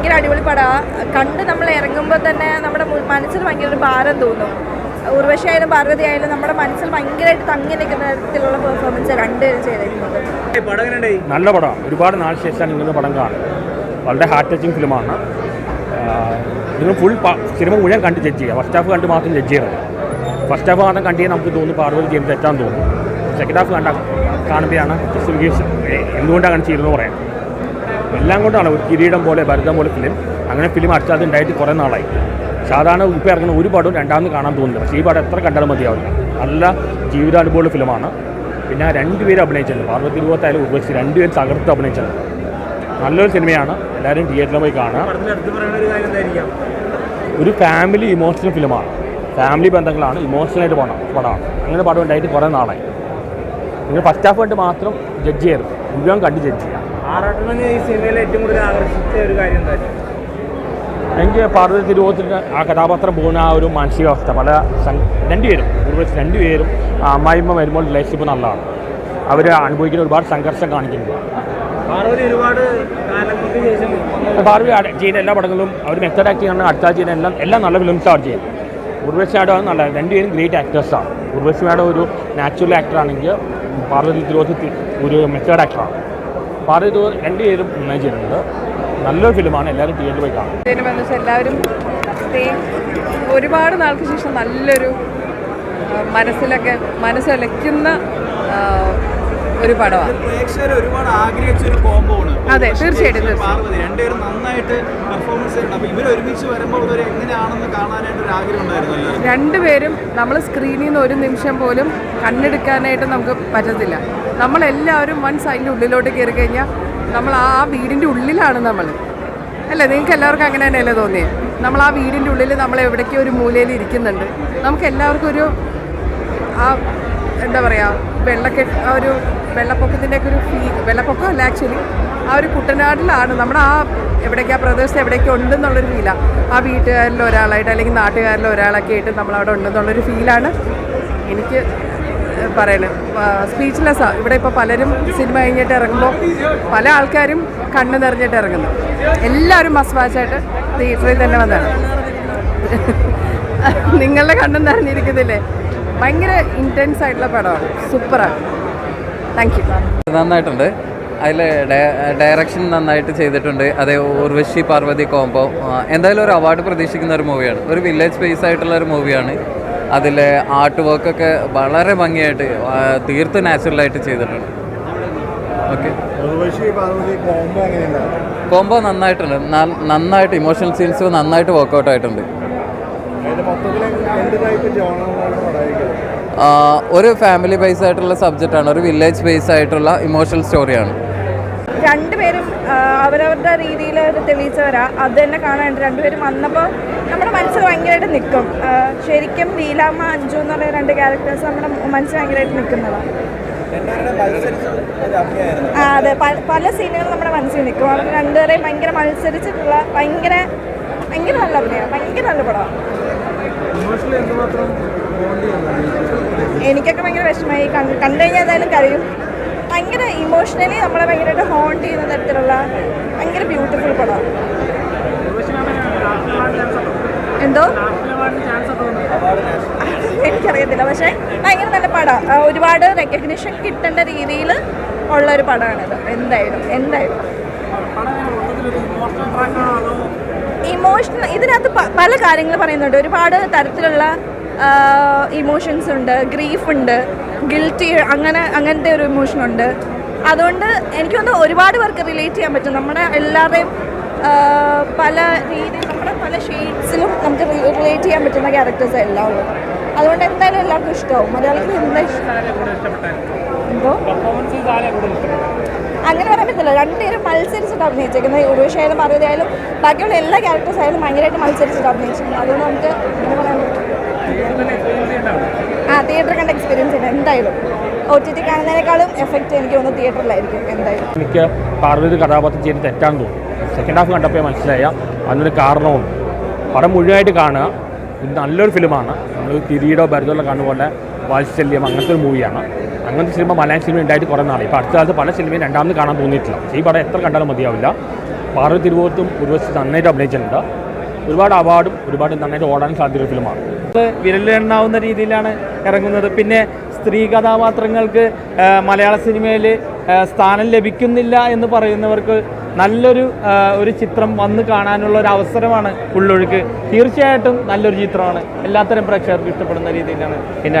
ഭയങ്കര അടിപൊളി പടമാണ് കണ്ട് നമ്മൾ ഇറങ്ങുമ്പോൾ തന്നെ നമ്മുടെ മനസ്സിൽ ഭയങ്കര ഒരു ഭാരം തോന്നും. ഉർവശി ആയാലും പാർവതി ആയാലും നമ്മുടെ മനസ്സിൽ ഭയങ്കരമായിട്ട് തങ്ങി നിൽക്കുന്ന തരത്തിലുള്ള പെർഫോമൻസ് രണ്ടുപേരും ചെയ്തിരിക്കുന്നത്. നല്ല പടം. ഒരുപാട് നാൾ ശേഷമാണ് ഇങ്ങനെ പടം കാണുന്നത് വളരെ ഹാർട്ട് ടച്ചിങ് ഫിലിമാണ് നിങ്ങൾ ഫുൾ സിനിമ മുഴുവൻ കണ്ട് ജഡ്ജ് ചെയ്യുക. ഫസ്റ്റ് ഹാഫ് കണ്ട് മാത്രം ജഡ്ജ് ചെയ്യണം ഫസ്റ്റ് ഹാഫ് മാത്രം കണ്ടേ നമുക്ക് തോന്നുന്നു പാർവതി ചെയ്യുന്നത് തെറ്റാന്ന് തോന്നുന്നു സെക്കൻഡ് ഹാഫ് കണ്ട കാണുമ്പോഴാണ് എന്തുകൊണ്ടാണ് അങ്ങനെ ചെയ്യുന്നത് പറയാം. എല്ലാം കൊണ്ടാണ് ഒരു കിരീടം പോലെ ഭരതം പോലെ ഫിലിം അങ്ങനെ ഫിലിം അടുത്തത് ഉണ്ടായിട്ട് കുറേ നാളായി. സാധാരണ ഇപ്പോൾ ഇറങ്ങുന്ന ഒരു പടവും രണ്ടാമത് കാണാൻ തോന്നുന്നില്ല. പക്ഷേ ഈ പടം എത്ര കണ്ടാലും മതിയാവില്ല. നല്ല ജീവിതാനുഭവമുള്ള ഫിലിമാണ് പിന്നെ രണ്ടുപേരും അഭിനയിച്ചത് പാർവതി രൂപത്തായാലും ഉപേക്ഷിച്ച് രണ്ടുപേരും തകർത്ത് അഭിനയിച്ചത് നല്ലൊരു സിനിമയാണ് എല്ലാവരും തിയേറ്ററിൽ പോയി കാണുക. ഒരു എന്തായിരിക്കാം? ഒരു ഫാമിലി ഇമോഷണൽ ഫിലിമാണ് ഫാമിലി ബന്ധങ്ങളാണ്. ഇമോഷണലായിട്ട് പോകണം പടമാണ് അങ്ങനെ പടം ഉണ്ടായിട്ട് കുറേ നാളായി. നിങ്ങൾ ഫസ്റ്റ് ഹാഫ് കണ്ട് മാത്രം ജഡ്ജ് ചെയ്യരുത്. മുഴുവൻ കണ്ട് ജഡ്ജ് ചെയ്യാം. ആറാട്ടനെ ഈ സിനിമയിൽ ഏറ്റവും കൂടുതൽ ആകർഷിച്ച ഒരു കാര്യം എന്തായാലും എനിക്ക് പാർവതി തിരുവോത്തിന് ആ കഥാപാത്രം പോകുന്ന ആ ഒരു മാനസികാവസ്ഥ പല രണ്ടുപേരും ഒരുപക്ഷെ രണ്ടുപേരും ആ അമ്മായിമ്മ വരുമ്പോൾ റിലേഷൻഷിപ്പ് നല്ലതാണ്. അവർ അനുഭവിക്കുന്ന ഒരുപാട് സംഘർഷം കാണിക്കുന്നു പാർവതി ഒരുപാട് ചെയ്യുന്ന എല്ലാ പടങ്ങളും അവർ മെത്തേഡ് ആക്ട് ചെയ്യുന്ന അടുത്ത ചെയ്യുന്ന എല്ലാം എല്ലാം നല്ല ഫിലിംസ് ആണ് ചെയ്യുന്നത് ഉർവശി മാഡം ആണ് നല്ല രണ്ടുപേരും ഗ്രേറ്റ് ആക്ടേഴ്സാണ് ഉർവശി മാഡം ഒരു നാച്ചുറൽ ആക്ടറാണെങ്കിൽ പാർവതി തിരുവോത്തി ഒരു മെത്തേഡ് ആക്ടറാണ് പാർവതി തിരുവോത്ത് രണ്ടുപേരും നന്നായി ചെയ്യുന്നുണ്ട് നല്ലൊരു ഫിലിമാണ് എല്ലാവരും തിയേറ്ററിൽ പോയി കാണും. എല്ലാവരും ഒരുപാട് നാൾക്ക് ശേഷം നല്ലൊരു മനസ്സിലൊക്കെ മനസ്സലയ്ക്കുന്ന ആ, ഒരു പടമാണ്. പ്രേക്ഷകർ ഒരുപാട് ആഗ്രഹിച്ച ഒരു കോംബോ ആണ്. അതെ, തീർച്ചയായിട്ടും. പാർവതി രണ്ടുപേരും നന്നായിട്ട് പെർഫോമൻസ് അപ്പൊ ഇവർ ഒരുമിച്ച് വരുമ്പോൾ ഇവർ എങ്ങനെയാണെന്ന് കാണാനായിട്ട് ഒരു ആഗ്രഹം ഉണ്ടായിരുന്നു എല്ലാവർക്കും. രണ്ടുപേരും നമ്മൾ സ്ക്രീനിൽ നിന്ന് ഒരു നിമിഷം പോലും കണ്ണെടുക്കാനായിട്ട് നമുക്ക് പറ്റത്തില്ല. നമ്മളെല്ലാവരും വൺസ് അതിന്റെ ഉള്ളിലോട്ട് കയറി കഴിഞ്ഞാൽ നമ്മൾ ആ വീടിന്റെ ഉള്ളിലാണ് നമ്മൾ. അല്ലേ നിങ്ങൾക്ക് എല്ലാവർക്കും അങ്ങനെ തന്നെയല്ലേ തോന്നിയത് നമ്മൾ ആ വീടിന്റെ ഉള്ളിൽ നമ്മൾ എവിടേക്കോ ഒരു മൂലയിൽ ഇരിക്കുന്നുണ്ട്. നമുക്ക് എല്ലാവർക്കും ഒരു ആ എന്താ പറയുക വെള്ളക്കെട്ട് ആ ഒരു വെള്ളപ്പൊക്കത്തിന്റെയൊക്കെ ഒരു ഫീ വെള്ളപ്പൊക്കമല്ല ആക്ച്വലി ആ ഒരു കുട്ടനാട്ടിലാണ്. നമ്മുടെ ആ എവിടേക്കാ പ്രദേശത്ത് എവിടേക്കോ ഉണ്ടെന്നുള്ളൊരു ഫീലാണ് ആ. വീട്ടുകാരിൽ ഒരാളായിട്ട് അല്ലെങ്കിൽ നാട്ടുകാരിൽ ഒരാളൊക്കെ ആയിട്ട് നമ്മളവിടെ ഉണ്ടെന്നുള്ളൊരു ഫീലാണ് എനിക്ക് പറയണത്. സ്പീച്ച്ലെസ്സാണ് ഇവിടെ ഇപ്പോൾ പലരും സിനിമ കഴിഞ്ഞിട്ട് ഇറങ്ങുമ്പോൾ പല ആൾക്കാരും കണ്ണ് നിറഞ്ഞിട്ട് ഇറങ്ങുന്നു. എല്ലാവരും മസ്റ്റ് വാച്ചായിട്ട് തിയേറ്ററിൽ തന്നെ വന്നാണ്. നിങ്ങളുടെ കണ്ണും നിറഞ്ഞിരിക്കുന്നില്ലേ? ഭയങ്കര ഇന്റൻസ് ആയിട്ടുള്ള പടമാണ്. സൂപ്പറാണ് താങ്ക് യു നന്നായിട്ടുണ്ട്. അതിൽ ഡയറക്ഷൻ നന്നായിട്ട് ചെയ്തിട്ടുണ്ട്. അതേ ഉർവശി പാർവതി കോംബോ എന്തായാലും ഒരു അവാർഡ് പ്രതീക്ഷിക്കുന്ന ഒരു മൂവിയാണ് ഒരു വില്ലേജ് സ്പേസ് ആയിട്ടുള്ള ഒരു മൂവിയാണ് അതിലെ ആർട്ട് വർക്കൊക്കെ വളരെ ഭംഗിയായിട്ട് തീർത്ത് നാച്ചുറലായിട്ട് ചെയ്തിട്ടുണ്ട്. ഓക്കെ കോംബോ നന്നായിട്ടുണ്ട്. നന്നായിട്ട് ഇമോഷണൽ സീൻസ് നന്നായിട്ട് വർക്കൗട്ട് ആയിട്ടുണ്ട്. ആ, ഒരു ഫാമിലി ബേസ് ആയിട്ടുള്ള സബ്ജക്റ്റാണ് ഒരു വില്ലേജ് ബേസ് ആയിട്ടുള്ള ഇമോഷണൽ സ്റ്റോറിയാണ് രണ്ടുപേരും അവരവരുടെ രീതിയിൽ തെളിയിച്ചവരാ. അത് തന്നെ കാണാനുണ്ട് രണ്ടുപേരും വന്നപ്പോൾ നമ്മുടെ മനസ്സ് ഭയങ്കരമായിട്ട് നിൽക്കും ശരിക്കും ലീലാമ്മ അഞ്ജു എന്ന് പറയുന്ന രണ്ട് ക്യാരക്ടേഴ്സ് നമ്മുടെ മനസ്സ് ഭയങ്കരമായിട്ട് നിൽക്കുന്നതാണ് ആ അതെ. പല സീനുകളും നമ്മുടെ മനസ്സിൽ നിൽക്കും അവർ രണ്ടുപേരെയും ഭയങ്കര മത്സരിച്ചിട്ടുള്ള ഭയങ്കര ഭയങ്കര നല്ല അഭിനയം ഭയങ്കര നല്ല പടമാണ് എനിക്കൊക്കെ ഭയങ്കര വിഷമമായി. കണ്ട് കഴിഞ്ഞാൽ എന്തായാലും കരയും. ഭയങ്കര ഇമോഷണലി നമ്മളെ ഭയങ്കരമായിട്ട് ഹോണ്ട് ചെയ്യുന്ന തരത്തിലുള്ള ഭയങ്കര ബ്യൂട്ടിഫുൾ പടമാണ് എന്തോ? എനിക്കറിയത്തില്ല. പക്ഷേ ഭയങ്കര നല്ല പടമാണ് ഒരുപാട് റെക്കഗ്നിഷൻ കിട്ടേണ്ട രീതിയിൽ ഉള്ള ഒരു പടമാണിത് എന്തായാലും. എന്തായാലും ഇമോഷണൽ ഇതിനകത്ത് പല കാര്യങ്ങൾ പറയുന്നുണ്ട്. ഒരുപാട് തരത്തിലുള്ള ഇമോഷൻസ് ഉണ്ട് ഗ്രീഫ് ഉണ്ട് ഗിൽറ്റി അങ്ങനെ അങ്ങനത്തെ ഒരു ഇമോഷൻ ഉണ്ട്. അതുകൊണ്ട് എനിക്ക് തോന്നുന്നു ഒരുപാട് പേർക്ക് റിലേറ്റ് ചെയ്യാൻ പറ്റും. നമ്മുടെ എല്ലാവരുടെയും പല രീതിയിൽ നമ്മുടെ പല ഷെയ്ഡ്സിലും നമുക്ക് റിലേറ്റ് ചെയ്യാൻ പറ്റുന്ന ക്യാരക്ടേഴ്സ് എല്ലാം ഉള്ളത് അതുകൊണ്ട് എന്തായാലും എല്ലാവർക്കും ഇഷ്ടമാവും. മലയാളത്തിൽ എന്താ ഇഷ്ടം എന്തോ? അങ്ങനെ പറയാൻ പറ്റില്ല രണ്ടുപേരും മത്സരിച്ചിട്ട് അഭിനയിച്ചേക്കുന്നത്. ഉർവശായാലും പാർവതി ആയാലും ബാക്കിയുള്ള എല്ലാ ക്യാരക്ടേഴ്സ് ആയാലും ഭയങ്കരമായിട്ട് മത്സരിച്ചിട്ട് അഭിനയിച്ചിട്ടുണ്ട് അതുകൊണ്ട് നമുക്ക് എന്താ പറയാൻ പറ്റും. ആ തിയേറ്റർ കണ്ട എക്സ്പീരിയൻസ് ഉണ്ട് എന്തായാലും ഒ ടി ടി കാണുന്നതിനേക്കാളും എഫക്റ്റ് എനിക്ക് തോന്നുന്നു തിയേറ്ററിലായിരിക്കും എന്തായാലും. എനിക്ക് പാർവതി കഥാപാത്രം ചെയ്ത് തെറ്റാൻ തോന്നുന്നു. സെക്കൻഡ് ഹാഫ് കണ്ടപ്പോൾ മനസ്സിലായ. അതിനൊരു കാരണവും. പടം മുഴുവനായിട്ട് കാണുക. നല്ലൊരു ഫിലിമാണ് നമ്മൾ തിരിയുടെ ഭരതമോ കാണുന്ന പോലെ വാത്സല്യം അങ്ങനത്തെ ഒരു മൂവിയാണ് അങ്ങനത്തെ സിനിമ മലയാളം സിനിമ ഉണ്ടായിട്ട് കുറേ നാളെ ഇപ്പോൾ അടുത്ത കാലത്ത് പല സിനിമയും രണ്ടാമത് കാണാൻ തോന്നിയിട്ടില്ല. ഈ പടം എത്ര കണ്ടാലും മതിയാവില്ല. പാർവതി തിരുവോത്തും ഉർവശി നന്നായിട്ട് അഭിനയിച്ചിട്ടുണ്ട്. ഒരുപാട് അവാർഡും ഒരുപാട് നന്നായിട്ട് ഓടാൻ സാധ്യത ഫിലിമാണ് വിരലിലെണ്ണാവുന്ന രീതിയിലാണ് ഇറങ്ങുന്നത്. പിന്നെ സ്ത്രീ കഥാപാത്രങ്ങൾക്ക് മലയാള സിനിമയിൽ സ്ഥാനം ലഭിക്കുന്നില്ല എന്ന് പറയുന്നവർക്ക് നല്ലൊരു ഒരു ചിത്രം വന്ന് കാണാനുള്ള ഒരു അവസരമാണ് ഉള്ളൊഴുക്ക്. തീർച്ചയായിട്ടും നല്ലൊരു ചിത്രമാണ്. എല്ലാത്തരം പ്രേക്ഷകർക്ക് ഇഷ്ടപ്പെടുന്ന രീതിയിലാണ്. പിന്നെ